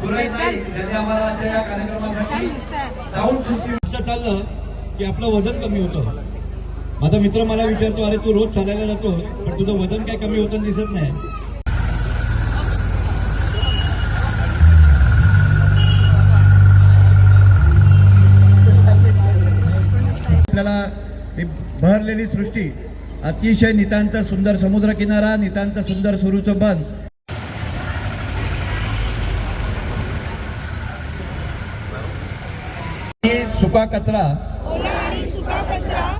सुरेश नाईक यांनी आम्हाला आजच्या या कार्यक्रमासाठी साऊंड सिस्टीम चाललं की आपलं वजन कमी होतं. माझा मित्र मला विचारतो अरे तू रोज चालायला जातो पण तुझं वजन काय कमी होतं दिसत नाही. आपल्याला बहरलेली सृष्टी अतिशय नितांत सुंदर समुद्र किनारा नितांत सुंदर सुरूचं बन सुका कचरा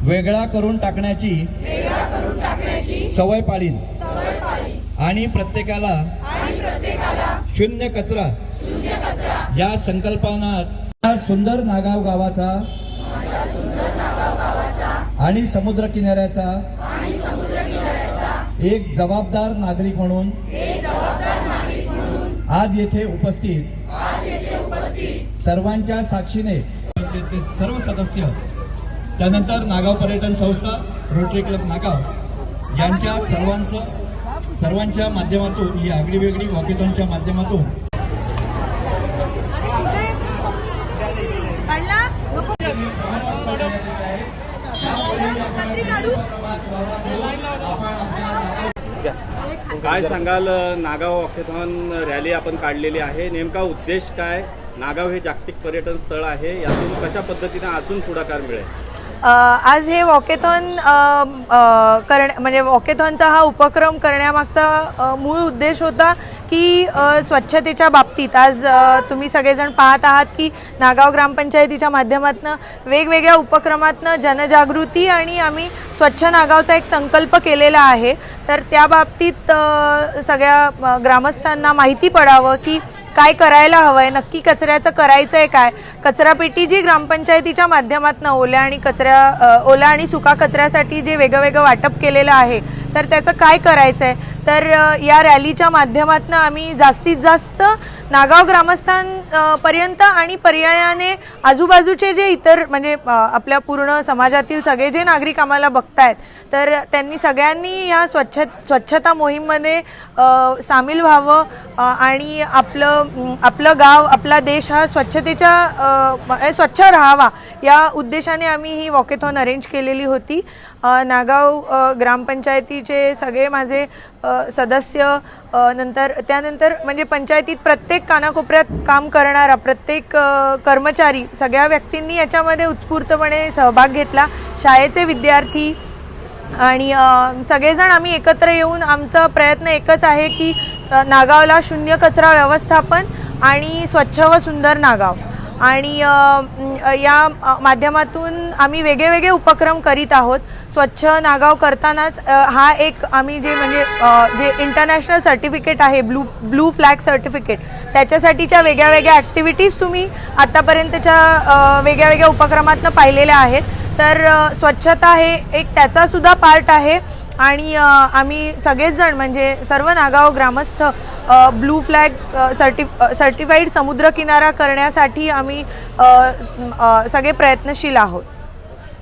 वेगळा करून टाकण्याची सवय पाळीन आणि प्रत्येकाला शून्य कचरा. या संकल्पनात सुंदर नागाव गावाचा आणि समुद्र किनाऱ्याचा एक जबाबदार नागरिक म्हणून आज येथे उपस्थित सर्वांच्या साक्षीने ते सर्व सदस्य त्यानंतर नागाव पर्यटन संस्था रोटरी क्लब नागाव यांच्या सर्वांचं सर्वांच्या माध्यमातून ही आगळी वेगळी वॉकेथॉनच्या माध्यमातून. काय सांगाल नागाव वॉकेथॉन रॅली आपण काढलेली आहे. नेमका उद्देश काय? नागाव हे जागतिक पर्यटन स्थळ आहे. यातून कशा पद्धतीने अजून पुढाकार मिळेल? आज हे वॉकेथॉन करण्या करण म्हणजे वॉकेथॉनचा हा उपक्रम करण्यामागचा मूळ उद्देश होता की स्वच्छतेच्या बाबतीत. आज तुम्ही सगळेजण पाहत आहात की नागाव ग्रामपंचायतीच्या माध्यमातून वेगवेगळ्या उपक्रमातनं जनजागृती आणि आम्ही स्वच्छ नागावचा एक संकल्प केलेला आहे. तर त्या बाबतीत सगळ्या ग्रामस्थांना माहिती पडावं की काय करायला हवं आहे नक्की कचऱ्याचं करायचं आहे काय? कचरापेटी जी ग्रामपंचायतीच्या माध्यमातून ओल्या आणि कचऱ्या ओला आणि सुका कचऱ्यासाठी जे वेगळं वेगळं वाटप केलेलं आहे तर त्याचं काय करायचं आहे तर या रॅलीच्या माध्यमातून आम्ही जास्तीत जास्त नागाव ग्रामस्थान पर्यंत आणि पर्यायाने आजूबाजूचे जे इतर म्हणजे आपल्या पूर्ण समाजातील सगळे जे नागरिक आम्हाला बघतायत तर त्यांनी सगळ्यांनी या स्वच्छ स्वच्छता मोहीममध्ये सामील व्हावं आणि आपलं आपलं गाव आपला देश हा स्वच्छतेच्या म्हणजे स्वच्छ राहावा या उद्देशाने आम्ही ही वॉकेथॉन अरेंज केलेली होती. नागाव ग्रामपंचायतीचे सगळे माझे सदस्य नंतर त्यानंतर म्हणजे पंचायतीत प्रत्येक कानाकोपऱ्यात काम करणारा प्रत्येक कर्मचारी सगळ्या व्यक्तींनी याच्यामध्ये उत्स्फूर्तपणे सहभाग घेतला. शाळेचे विद्यार्थी आणि सगळेजण आम्ही एकत्र येऊन आमचा प्रयत्न एकच आहे की नागावला शून्य कचरा व्यवस्थापन आणि स्वच्छ व सुंदर नागाव. आणि या माध्यमातून आम्ही वेगळे वेगळे उपक्रम करीत आहोत. स्वच्छ नागाव करतानाच हा एक आम्ही जे म्हणजे जे इंटरनॅशनल सर्टिफिकेट आहे ब्लू ब्लू फ्लॅग सर्टिफिकेट त्याच्यासाठीच्या वेगळ्या वेगळ्या ॲक्टिव्हिटीज तुम्ही आत्तापर्यंतच्या वेगळ्या वेगळ्या उपक्रमातनं पाहिलेल्या आहेत. तर स्वच्छता हे एक त्याचासुद्धा पार्ट आहे. आणि आम्ही सगळेच जण म्हणजे सर्व नागाव ग्रामस्थ ब्लू फ्लॅग सर्टि सर्टिफाईड समुद्रकिनारा करण्यासाठी आम्ही सगळे प्रयत्नशील आहोत.